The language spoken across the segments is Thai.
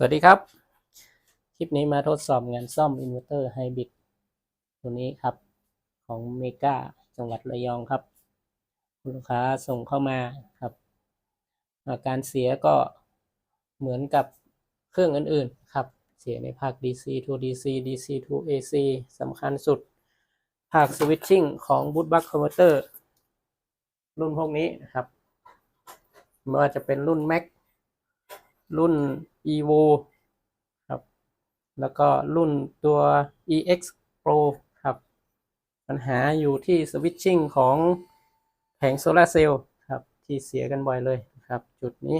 สวัสดีครับ คลิปนี้มาทดสอบงานซ่อมอินเวอร์เตอร์ไฮบริดตัวนี้ครับ ของเมกาจังหวัดระยองครับ ลูกค้าส่งเข้ามาครับ อาการเสียก็เหมือนกับเครื่องอื่นๆครับ เสียในภาค DC to DC DC to AC สำคัญสุด ภาคสวิตชิ่งของบูตบัคคอมเวอร์เตอร์รุ่นพวกนี้นะครับ ไม่ว่าจะเป็นรุ่น Mac รุ่น evo ครับ แล้วก็รุ่นตัว ex pro ครับ ปัญหาอยู่ที่สวิตชิ่งของแผงโซลาร์เซลล์ครับ ที่เสียกันบ่อยเลยครับ จุดนี้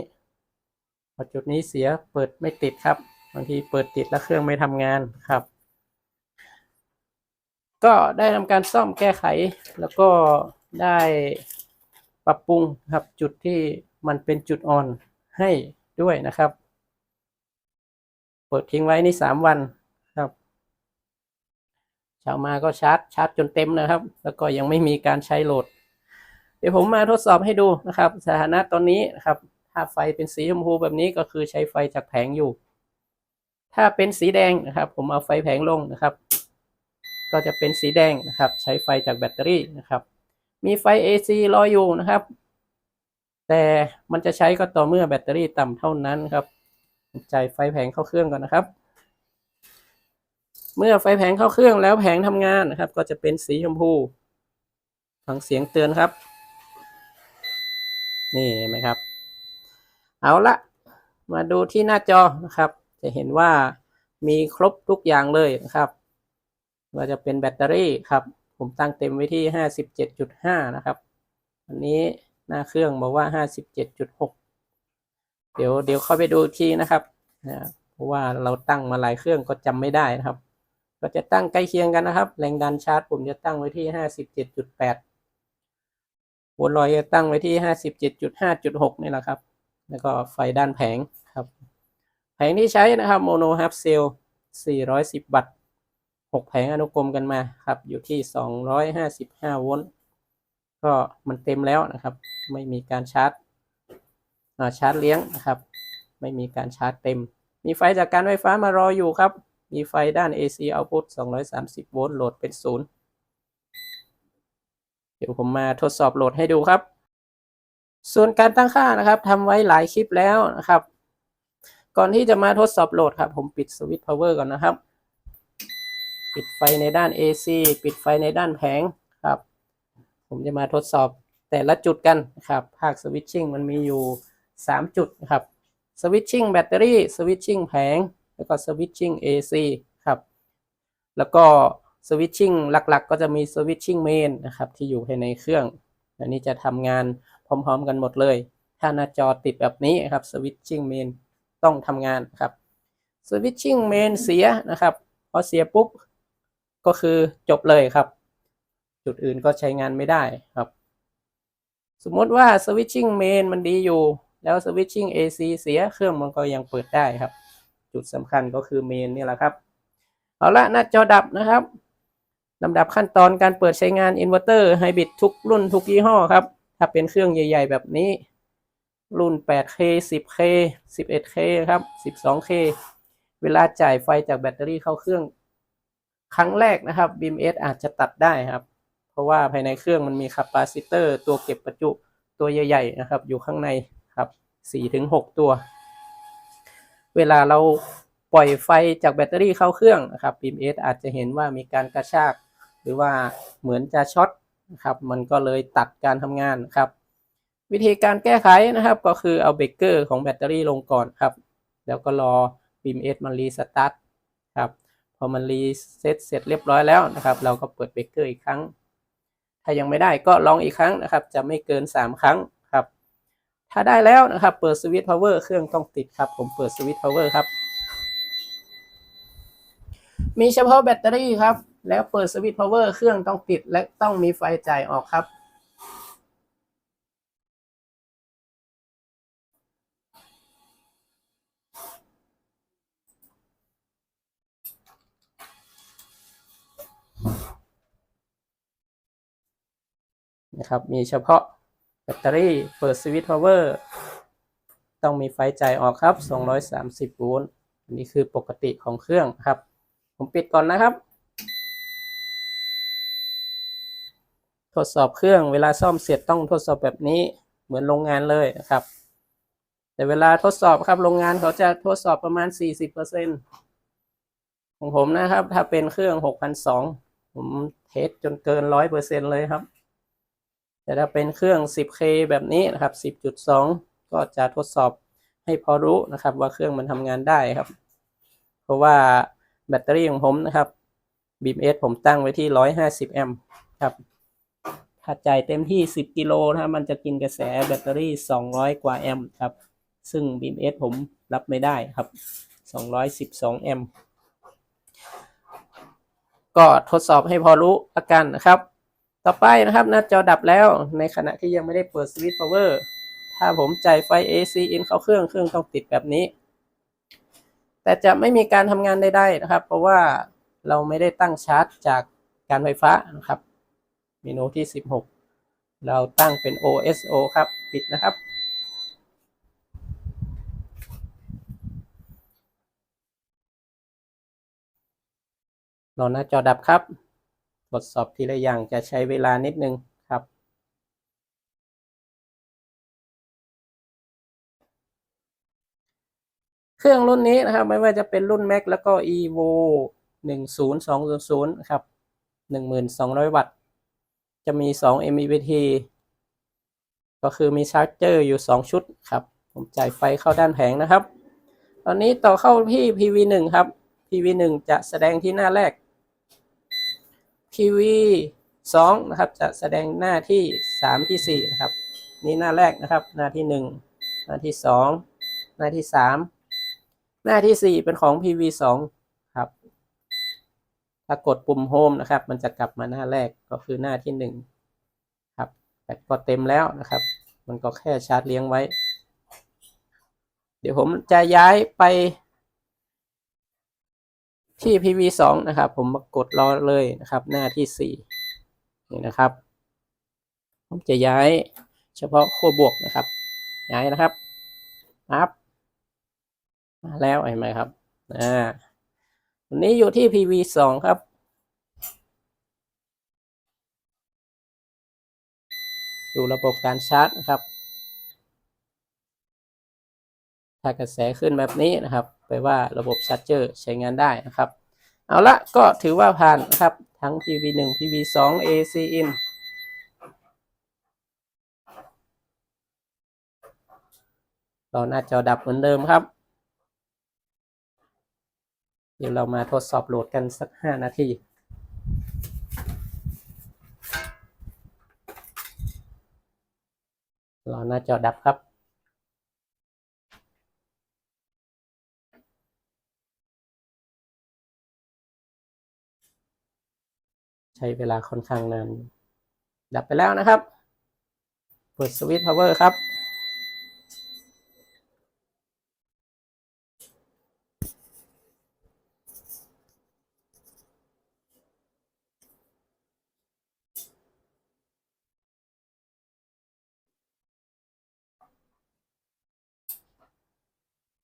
พอจุดนี้เสียเปิดไม่ติดครับบางทีเปิดติดแล้วเครื่องไม่ทำงานครับ ก็ได้ทำการซ่อมแก้ไข แล้วก็ได้ปรับปรุงครับจุดที่มันเป็นจุดอ่อนให้ ด้วยนะครับเปิดทิ้งไว้นี่สามวันครับเช้ามาก็ชาร์จชาร์จจนเต็มนะครับ แล้วก็ยังไม่มีการใช้โหลด เดี๋ยวผมมาทดสอบให้ดูนะครับ สถานะตอนนี้นะครับ ถ้าไฟเป็นสีชมพูแบบนี้ก็คือใช้ไฟจากแผงอยู่ ถ้าเป็นสีแดงนะครับ ผมเอาไฟแผงลงนะครับ ก็จะเป็นสีแดงนะครับ ใช้ไฟจากแบตเตอรี่นะครับ มีไฟ AC รออยู่นะครับ แต่มันจะใช้ก็ต่อเมื่อแบตเตอรี่ต่ำเท่านั้นครับจ่ายไฟแผงเข้าเครื่องก่อนนะครับ เมื่อไฟแผงเข้าเครื่องแล้วแผงทำงานนะครับ ก็จะเป็นสีชมพูฟังเสียงเตือนครับ นี่เห็นไหมครับ เอาละมาดูที่หน้าจอนะครับ จะเห็นว่ามีครบทุกอย่างเลยนะครับว่าจะเป็นแบตเตอรี่ครับ ผมตั้งเต็มไว้ที่ห้าสิบเจ็ดจุดห้านะครับ อันนี้ หน้าเครื่องบอกว่าห้าสิบเจ็ดจุดหกเดี๋ยวเดี๋ยวเข้าไปดูอีกทีนะครับนะเพราะว่าเราตั้งมาหลายเครื่องก็จำไม่ได้นะครับ ก็จะตั้งใกล้เคียงกันนะครับ แรงดันชาร์จผมจะตั้งไว้ที่ห้าสิบเจ็ดจุดแปดโวลลอยจะตั้งไว้ที่ห้าสิบเจ็ดจุดห้าจุดหกนี่แหละครับ แล้วก็ไฟด้านแผงครับ แผงที่ใช้นะครับโมโนฮับเซลสี่ร้อยสิบวัตต์หกแผงอนุกรมกันมาครับ อยู่ที่สองร้อยห้าสิบห้าโวลต์ ก็มันเต็มแล้วนะครับ ไม่มีการชาร์จชาร์จเลี้ยงนะครับ ไม่มีการชาร์จเต็ม มีไฟจากการไฟฟ้ามารออยู่ครับ มีไฟด้าน AC output 230 โวลต์โหลดเป็นศูนย์เดี๋ยวผมมาทดสอบโหลดให้ดูครับ ส่วนการตั้งค่านะครับทำไว้หลายคลิปแล้วนะครับ ก่อนที่จะมาทดสอบโหลดครับ ผมปิดสวิตช์ power ก่อนนะครับ ปิดไฟในด้าน AC ปิดไฟในด้านแผง ผมจะมาทดสอบแต่ละจุดกันนะครับภาคสวิตชิ่งมันมีอยู่ 3 จุดนะครับสวิตชิ่งแบตเตอรี่สวิตชิ่งแผง แล้วก็สวิตชิ่ง AC ครับแล้วก็สวิตชิ่งหลักๆ ก็จะมีสวิตชิ่งเมนนะครับที่อยู่ภายในเครื่อง อันนี้จะทำงานพร้อมๆกันหมดเลย ถ้าหน้าจอติดแบบนี้ครับสวิตชิ่งเมนต้องทำงานครับสวิตชิ่งเมนเสียนะครับพอเสียปุ๊บก็คือจบเลยครับ จุดอื่นก็ใช้งานไม่ได้ครับ สมมติว่าสวิตชิ่งเมนมันดีอยู่ แล้วสวิตชิ่ง AC เสียเครื่องมันก็ยังเปิดได้ครับ จุดสำคัญก็คือเมนนี่แหละครับ เอาละหน้าจอดับนะครับลำดับขั้นตอนการเปิดใช้งานอินเวอร์เตอร์ไฮบริดทุกรุ่นทุกยี่ห้อครับ ถ้าเป็นเครื่องใหญ่ ๆ แบบนี้ รุ่น 8K 10K 11K ครับ 12K เวลาจ่ายไฟจากแบตเตอรี่เข้าเครื่อง ครั้งแรกนะครับ BMS อาจจะตัดได้ครับ ราะว่าภายในเครื่องมันมีคาปาซิเตอร์ตัวเก็บประจุตัวใหญ่ๆนะครับ อยู่ข้างในครับ4-6 ตัว เวลาเราปล่อยไฟจากแบตเตอรี่เข้าเครื่องนะครับ BMS อาจจะเห็นว่ามีการกระชาก หรือว่าเหมือนจะช็อตนะครับ มันก็เลยตัดการทำงานครับ วิธีการแก้ไขนะครับ ก็คือเอาเบรกเกอร์ของแบตเตอรี่ลงก่อนครับ แล้วก็รอ BMS มันรีสตาร์ทครับ พอมันรีเซ็ตเสร็จเรียบร้อยแล้วนะครับ เราก็เปิดเบรกเกอร์อีกครั้ง ถ้ายังไม่ได้ก็ลองอีกครั้งนะครับ จะไม่เกิน 3 ครั้งครับ ถ้าได้แล้วนะครับ เปิดสวิตช์พาวเวอร์เครื่องต้องติดครับ ผมเปิดสวิตช์พาวเวอร์ครับ มีเฉพาะแบตเตอรี่ครับ แล้วเปิดสวิตช์พาวเวอร์เครื่องต้องติดและต้องมีไฟจ่ายออกครับ นะครับ มีเฉพาะแบตเตอรี่เปิดสวิตช์พาวเวอร์ต้องมีไฟจ่ายออกครับ 230 โวลต์อันนี้คือปกติของเครื่องครับ ผมปิดก่อนนะครับ ทดสอบเครื่องเวลาซ่อมเสร็จต้องทดสอบแบบนี้เหมือนโรงงานเลยนะครับ แต่เวลาทดสอบครับโรงงานเขาจะทดสอบประมาณ 40%ของผมนะครับ ถ้าเป็นเครื่อง 6,200 ผมเทสจนเกิน 100%เลยครับ แต่ถ้าเป็นเครื่อง 10K แบบนี้นะครับ 10.2 ก็จะทดสอบให้พอรู้นะครับ ว่าเครื่องมันทำงานได้ครับ เพราะว่าแบตเตอรี่ของผมนะครับ BMS ผมตั้งไว้ที่ 150 แอมป์ครับถ้าจ่ายเต็มที่ 10 กิโลนะครับมันจะกินกระแสแบตเตอรี่ 200 กว่าแอมป์ครับ ซึ่ง BMS ผมรับไม่ได้ครับ 212 แอมป์ก็ทดสอบให้พอรู้ละกันนะครับ ต่อไปนะครับหน้าจอดับแล้วในขณะที่ยังไม่ได้เปิดสวิตช์ power ถ้าผมจ่ายไฟ AC in เข้าเครื่องเครื่องต้องติดแบบนี้ แต่จะไม่มีการทำงานใดๆนะครับ เพราะว่าเราไม่ได้ตั้งชาร์จจากการไฟฟ้านะครับเมนูที่ 16 เราตั้งเป็น OSO ครับ ปิดนะครับ รอหน้าจอดับครับ ทดสอบทีละอย่างจะใช้เวลานิดนึงครับ เครื่องรุ่นนี้นะครับไม่ว่าจะเป็นรุ่น Mac แล้วก็ evo 10200ครับ1200 วัตต์ จะมี 2 MPPT ก็คือมีชาร์จเจอร์อยู่ 2 ชุดครับ ผมจ่ายไฟเข้าด้านแผงนะครับ ตอนนี้ต่อเข้าที่ PV1 ครับ PV1 จะแสดงที่หน้าแรก PV 2นะครับจะแสดงหน้าที่3ที่4นะครับ นี่หน้าแรกนะครับ หน้าที่1หน้าที่2หน้าที่3หน้าที่4เป็นของ PV 2ครับ ถ้ากดปุ่ม Home นะครับ มันจะกลับมาหน้าแรกก็คือหน้าที่1ครับแบตก็เต็มแล้วนะครับ มันก็แค่ชาร์จเลี้ยงไว้ เดี๋ยวผมจะย้ายไป ที่ PV 2นะครับ ผมมากดรอเลยนะครับ หน้าที่4นี่นะครับ ผมจะย้ายเฉพาะขั้วบวกนะครับ ย้ายนะครับอัพมาแล้วเห็นไหมครับอ่าวันนี้อยู่ที่ PV 2ครับดูระบบการชาร์จนะครับ ถ้ากระแสขึ้นแบบนี้นะครับ แปลว่าระบบชาร์จเจอร์ใช้งานได้นะครับ เอาละก็ถือว่าผ่านนะครับ ทั้ง PV1 PV2 AC in รอหน้าจอดับเหมือนเดิมครับ เดี๋ยวเรามาทดสอบโหลดกันสัก 5 นาทีรอหน้าจอดับครับ ใช้เวลาค่อนข้างนาน ดับไปแล้วนะครับ เปิดสวิตช์พาวเวอร์ครับ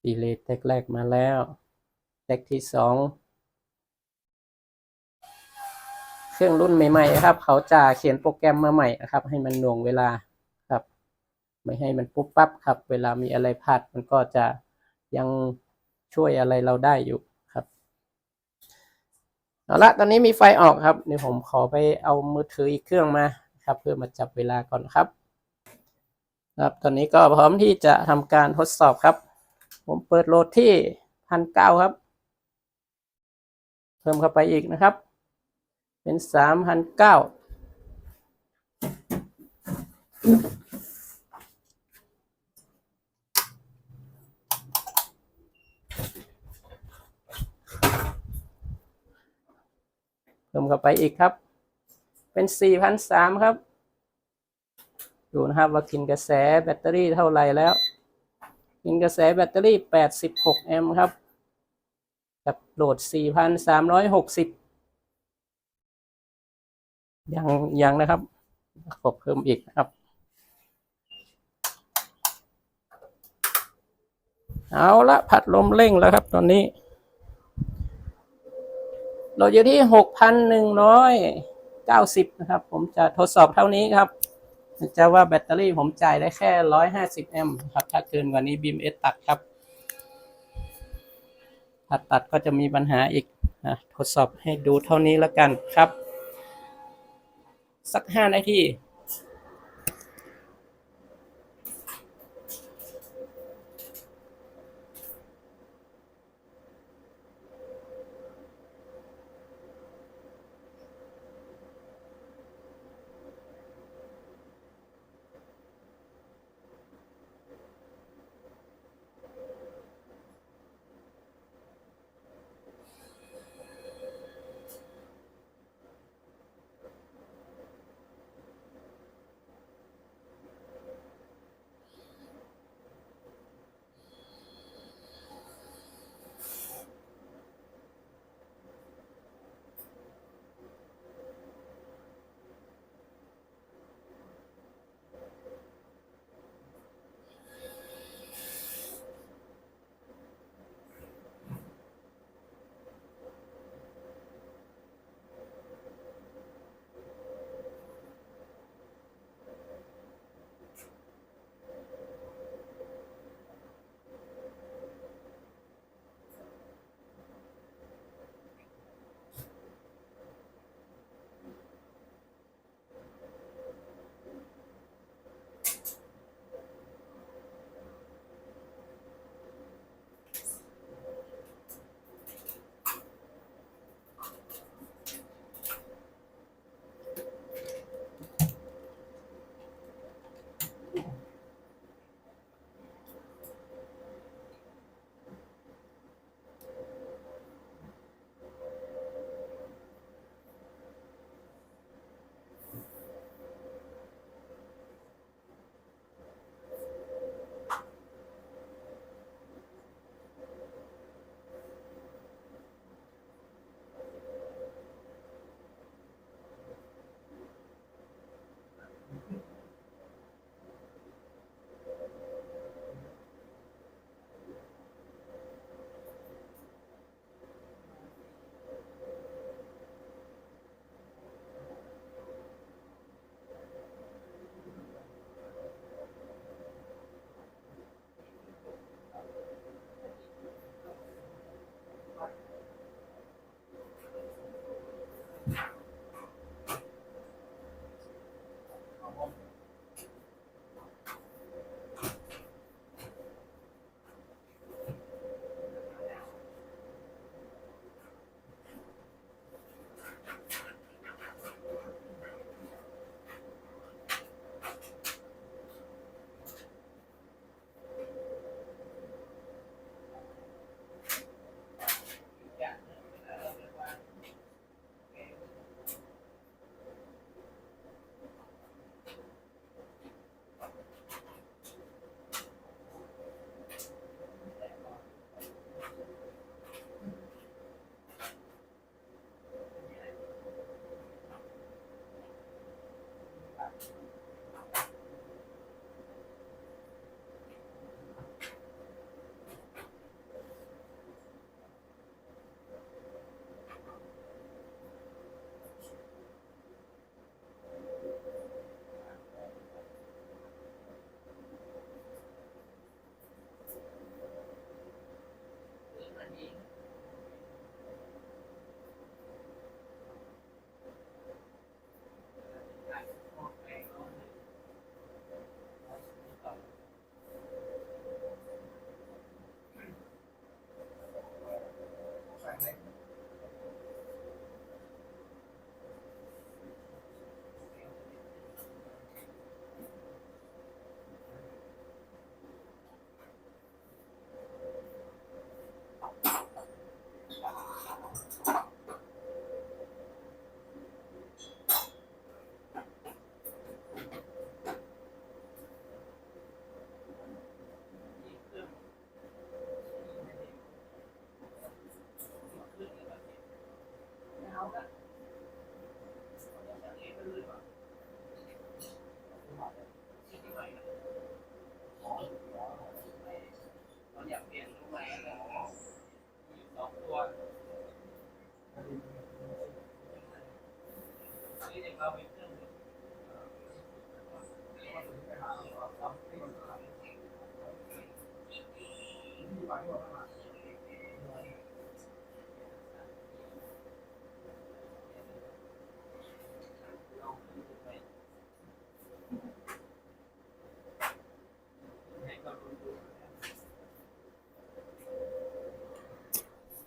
ดีเลย์แท็กแรกมาแล้วแท็กที่สอง เครื่องรุ่นใหม่ๆครับ เขาจะเขียนโปรแกรมมาใหม่นะครับ ให้มันหน่วงเวลาครับ ไม่ให้มันปุ๊บปั๊บครับ เวลามีอะไรพลาดมันก็จะยังช่วยอะไรเราได้อยู่ครับเอาละตอนนี้มีไฟออกครับเดี๋ยวผมขอไปเอามือถืออีกเครื่องมาครับ เพื่อมาจับเวลาก่อนครับ ครับตอนนี้ก็พร้อมที่จะทำการทดสอบครับ ผมเปิดโหลดที่พันเก้าครับ เพิ่มเข้าไปอีกนะครับ เป็นสามพันเก้าเพิ่มเข้าไปอีกครับ เป็นสี่พันสามครับ ดูนะครับว่ากินกระแสแบตเตอรี่เท่าไหร่แล้ว กินกระแสแบตเตอรี่แปดสิบหกแอมป์ครับกับโหลดสี่พันสามร้อยหกสิบ ยังยังนะครับกดเพิ่มอีกนะครับ เอาละพัดลมเร่งแล้วครับตอนนี้โหลดอยู่ที่หกพันหนึ่งร้อยเก้าสิบนะครับ ผมจะทดสอบเท่านี้ครับจะว่าแบตเตอรี่ผมจ่ายได้แค่ร้อยห้าสิบแอมป์ครับ ถ้าเกินกว่านี้บีมเอสตัดครับถ้าตัดก็จะมีปัญหาอีกนะทดสอบให้ดูเท่านี้แล้วกันครับ สักห้านาที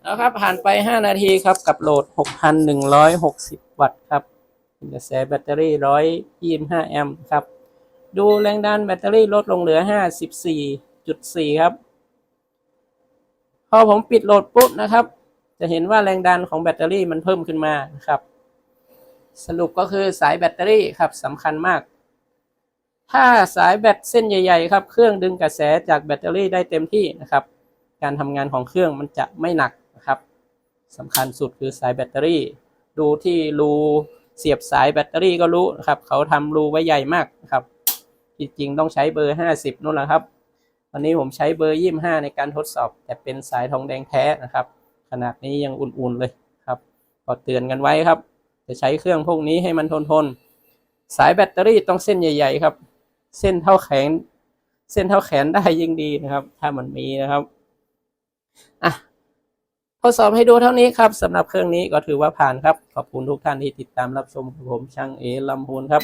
แล้วครับ ผ่านไป 5 นาทีครับ กับโหลด 6,160 วัตต์ครับกระแสแบตเตอรี่ 125 แอมป์ครับ ดูแรงดันแบตเตอรี่ลดลงเหลือ 54.4 ครับ พอผมปิดโหลดปุ๊บนะครับ จะเห็นว่าแรงดันของแบตเตอรี่มันเพิ่มขึ้นมานะครับ สรุปก็คือสายแบตเตอรี่ครับสำคัญมาก ถ้าสายแบตเส้นใหญ่ ๆ ครับ เครื่องดึงกระแสจากแบตเตอรี่ได้เต็มที่นะครับ การทำงานของเครื่องมันจะไม่หนักนะครับสำคัญสุดคือสายแบตเตอรี่ ดูที่รูเสียบสายแบตเตอรี่ก็รู้นะครับ เขาทำรูไว้ใหญ่มากนะครับจริงๆต้องใช้เบอร์ 50นู่นแหละครับ วันนี้ผมใช้เบอร์25ในการทดสอบ แต่เป็นสายทองแดงแท้นะครับ ขนาดนี้ยังอุ่นๆเลยครับก็เตือนกันไว้ครับ จะใช้เครื่องพวกนี้ให้มันทนทนๆสายแบตเตอรี่ต้องเส้นใหญ่ๆครับ เส้นเท่าแขน เส้นเท่าแขนได้ยิ่งดีนะครับ ถ้ามันมีนะครับอะทดสอบให้ดูเท่านี้ครับสำหรับเครื่องนี้ก็ถือว่าผ่านครับ ขอบคุณทุกท่านที่ติดตามรับชมผมช่างเอลำพูนครับ